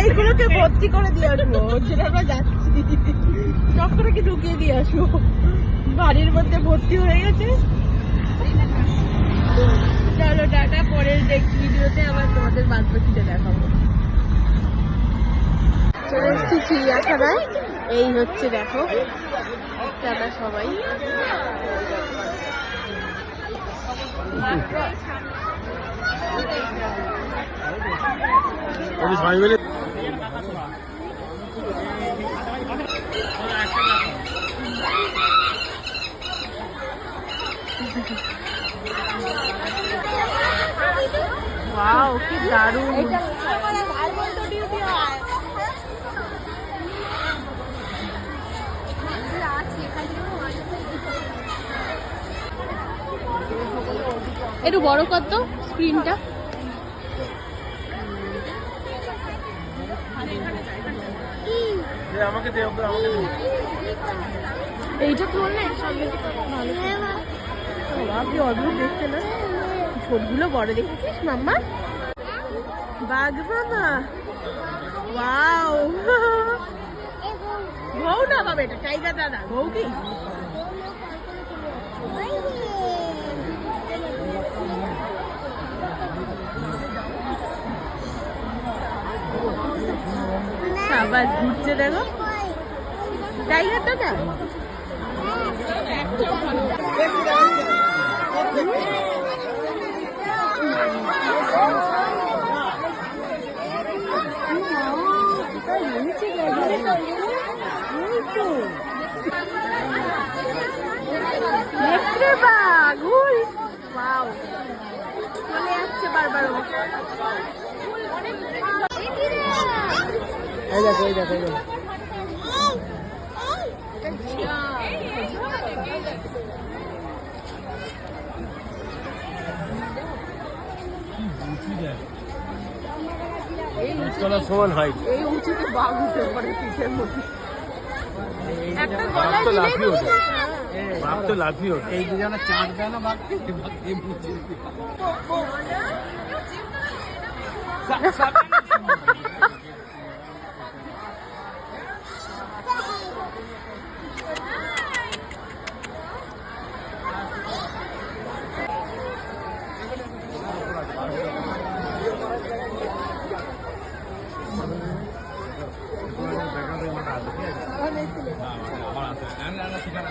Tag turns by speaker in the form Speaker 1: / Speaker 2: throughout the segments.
Speaker 1: এইগুলোকে ভর্তি করে দিয়ে আসব জন্য আমরা যাচ্ছি। সব করে কি ঢুকিয়ে দিয়ে আসব। বাড়ির মধ্যে ভর্তি হয়ে গেছে। চলো, টাটা, পরের ভিডিওতে আবার তোমাদের বাদ বাকিটা দেখাবো। চলে এসেছি চিড়িয়াখানায়। এই হচ্ছে দেখো, টাটা সবাই।
Speaker 2: সবাই মিলে
Speaker 1: ওয়াও কি দারুণ। একটু বড় কর তো স্ক্রিনটা
Speaker 2: আমাকে দে ওকে আমাকে দে।
Speaker 1: এইটা করলে সামনে থেকে ভালো। বাবা অদ্ভুত দেখতে না? ঠোঁটগুলো বড় দেখেছিস মাম্মা? বাঘ মামা ওয়াও। ঘৌ না বাবা এটা টাইগার দাদা। ঘৌ কি? সাবাস ঘুরছে দেখো। টাইগার দাদা? দেখতে বাঘ চলে যাচ্ছে বারবার ও।
Speaker 2: এই দেখো এই দেখো এই দেখো। সমান হাইট
Speaker 1: এই উঁচুতে বাঘ উঠে পড়ে পিঠের মধ্যে।
Speaker 2: বাঘ তো ওঠে। লাফিয়ে
Speaker 3: এই দুজনে চাঁদ দেয় না বাঘকে বাঘ এমনি চিনতে আবার আছে আমি রান্না শিখানো আমার
Speaker 2: তলার সমান হাইট
Speaker 3: আরে এই দুজনে চাঁদ লাফিয়ে
Speaker 2: হ্যাঁ বাঘ তো লাফিয়ে ওঠে
Speaker 3: এই দুজনে চাঁদ দেয় না বাঘকে এমনি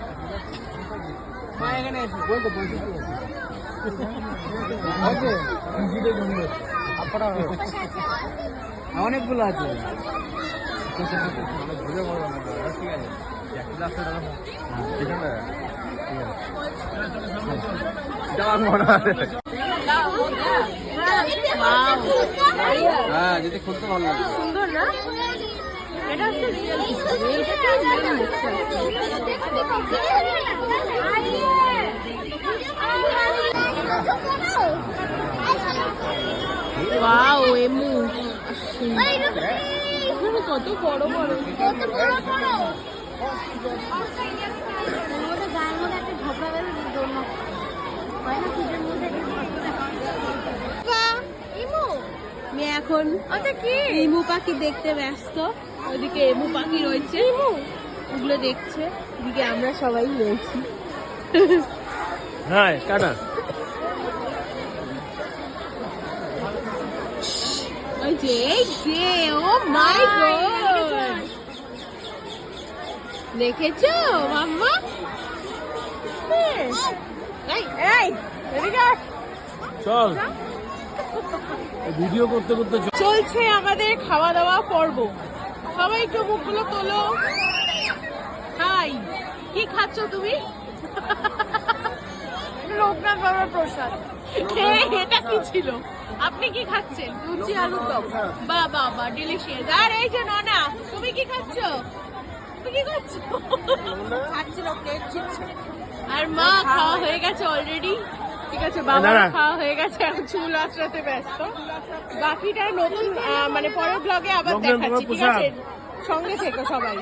Speaker 3: অনেকগুলো আছে। হ্যাঁ যদি খুলতে ভালো লাগে।
Speaker 1: সুন্দর না? এটা হচ্ছে রিয়েল এইটাকে রিয়েল কত বড় বড়। এখন। ইমু পাখি দেখতে ব্যস্ত। ওদিকে এমু পাখি রয়েছে। ওগুলো দেখছে। ওদিকে আমরা সবাই রয়েছি।
Speaker 2: হ্যাঁ টাটা।
Speaker 1: ওই যে যে ও মাই গড। দেখেছ? মাম্মা? এই এই
Speaker 2: চল। ভিডিও করতে করতে
Speaker 1: চলছে আমাদের খাওয়া দাওয়া পর্ব। সবাই একটু মুখগুলো তোলো। হাই কি খাচ্ছ তুমি? লোকনাথ বাবার প্রসাদ। এটা কি ছিল? আপনি কি খাচ্ছেন? লুচি আলুর দম বা বা বা ডিলিশিয়াস আর এই যে ননা তুমি কি খাচ্ছ? তুমি কি খাচ্ছ? খাচ্ছিল আর মা খাওয়া হয়ে গেছে অলরেডি ঠিক আছে বাবা খাওয়া হয়ে গেছে এখন চুল আঁচড়াতে ব্যস্ত। বাকিটা নতুন মানে পরের ব্লগে আবার দেখাচ্ছি ঠিক আছে? সঙ্গে থেকো সবাই।